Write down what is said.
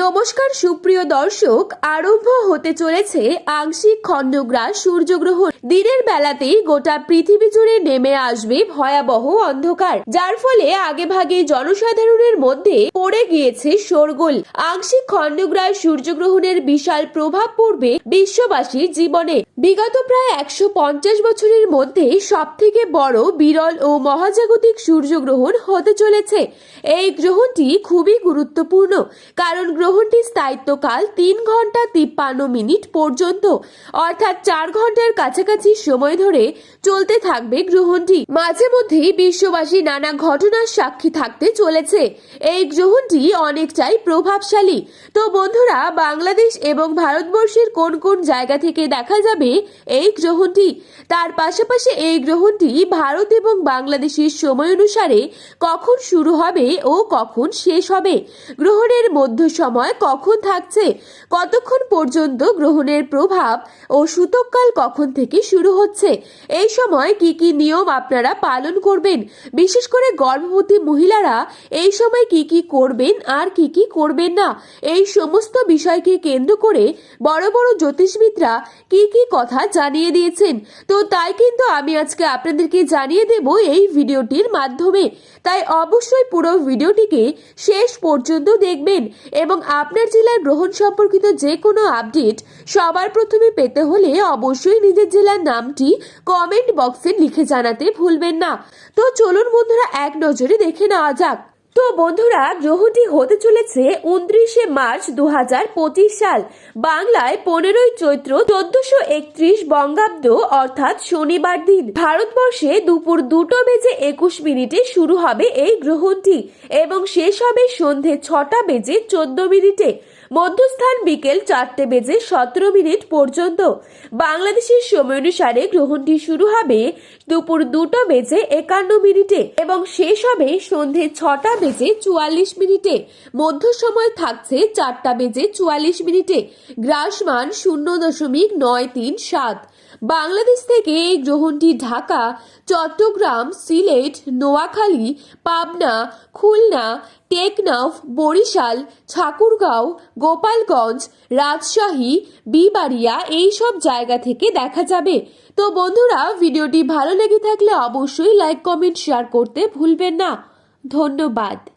নমস্কার, সুপ্রিয় দর্শক, আরম্ভ হতে চলেছে আংশিক খণ্ডগ্রাস সূর্যগ্রহণ। দিনের বেলাতেই গোটা পৃথিবী জুড়ে নেমে আসবে ভয়াবহ অন্ধকার, যার ফলে আগেভাগে জনসাধারণের মধ্যে পড়ে গিয়েছে শোরগোল। আংশিক খণ্ডগ্রাস সূর্যগ্রহণের বিশাল প্রভাব পড়বে বিশ্ববাসীর জীবনে। বিগত প্রায় একশো পঞ্চাশ বছরের মধ্যে সব থেকে বড় বিরল ও মহাজাগতিক সূর্যগ্রহণ হতে চলেছে। এই গ্রহণটি খুবই গুরুত্বপূর্ণ, কারণ গ্রহণটির স্থায়িত্বকাল তিন ঘণ্টা তিপ্পান্ন মিনিট পর্যন্ত, অর্থাৎ চার ঘণ্টার কাছাকাছি সময় ধরে চলতে থাকবে গ্রহণটি। মাঝে মধ্যেই বিশ্ববাসী নানা ঘটনার সাক্ষী থাকতে চলেছে। এই গ্রহণটি অনেকটাই প্রভাবশালী। তো বন্ধুরা, বাংলাদেশ এবং ভারতবর্ষের কোন কোন জায়গা থেকে দেখা যাবে এই গ্রহণটি? তার পাশাপাশি এই গ্রহণটি ভারত এবং বাংলাদেশের সময় অনুসারে কখন শুরু হবে ও কখন শেষ হবে? গ্রহণের মধ্য সময় কখন থাকছে? কতক্ষণ পর্যন্ত গ্রহণের প্রভাব ও সূতককাল কখন থেকে শুরু হচ্ছে? এই সময় কি কি নিয়ম আপনারা পালন করবেন? বিশেষ করে গর্ভবতী মহিলারা এই সময় কি কি করবেন আর কি কি করবেন না? এই সমস্ত বিষয়কে কেন্দ্র করে বড় বড় জ্যোতিষবিদরা কি কি কথা জানিয়ে দিয়েছেন। তো তাই কিন্তু আমি আজকে আপনাদেরকে জানিয়ে দেব এই ভিডিওটির মাধ্যমে। তাই অবশ্যই পুরো ভিডিওটিকে শেষ পর্যন্ত দেখবেন এবং আপনার জেলার গ্রহণ সম্পর্কিত যে কোনো আপডেট সবার প্রথমে পেতে হলে অবশ্যই নিজের জেলার নামটি কমেন্ট বক্সে লিখে জানাতে ভুলবেন না। তো চলুন বন্ধুরা, এক নজরে দেখে নেওয়া যাক। তো বন্ধুরা জহুটি হতে চলেছে উনত্রিশে মার্চ দু হাজার পঁচিশ সাল। বাংলায় পনেরোই চৈত্র চোদ্দশো একত্রিশ বঙ্গাব্দ, অর্থাৎ শনিবার দিন। ভারতবর্ষে দুপুর দুটো বেজে একুশ মিনিটে শুরু হবে এই গ্রহণটি এবং শেষ হবে সন্ধে ছটা বেজে চোদ্দ মিনিটে। মধ্যস্থান বিকেল চারটে বেজে সতেরো মিনিট পর্যন্ত। বাংলাদেশের সময় অনুসারে গ্রহণটি শুরু হবে দুপুর দুটো বেজে একান্ন মিনিটে এবং শেষ হবে সন্ধে ছটা বেজে চুয়াল্লিশ মিনিটে। মধ্য সময় থাকছে চারটা বেজে চুয়াল্লিশ মিনিটে। গ্রাসমান শূন্য দশমিক নয় তিন সাত। বাংলাদেশ থেকে এই গ্রহণটি ঢাকা, চট্টগ্রাম, সিলেট, নোয়াখালী, পাবনা, খুলনা, টেকনাফ, বরিশাল, ঠাকুরগাঁও, গোপালগঞ্জ, রাজশাহী, বিবাড়িয়া এই সব জায়গা থেকে দেখা যাবে। তো বন্ধুরা, ভিডিওটি ভালো লেগে থাকলে অবশ্যই লাইক, কমেন্ট, শেয়ার করতে ভুলবেন না। ধন্যবাদ।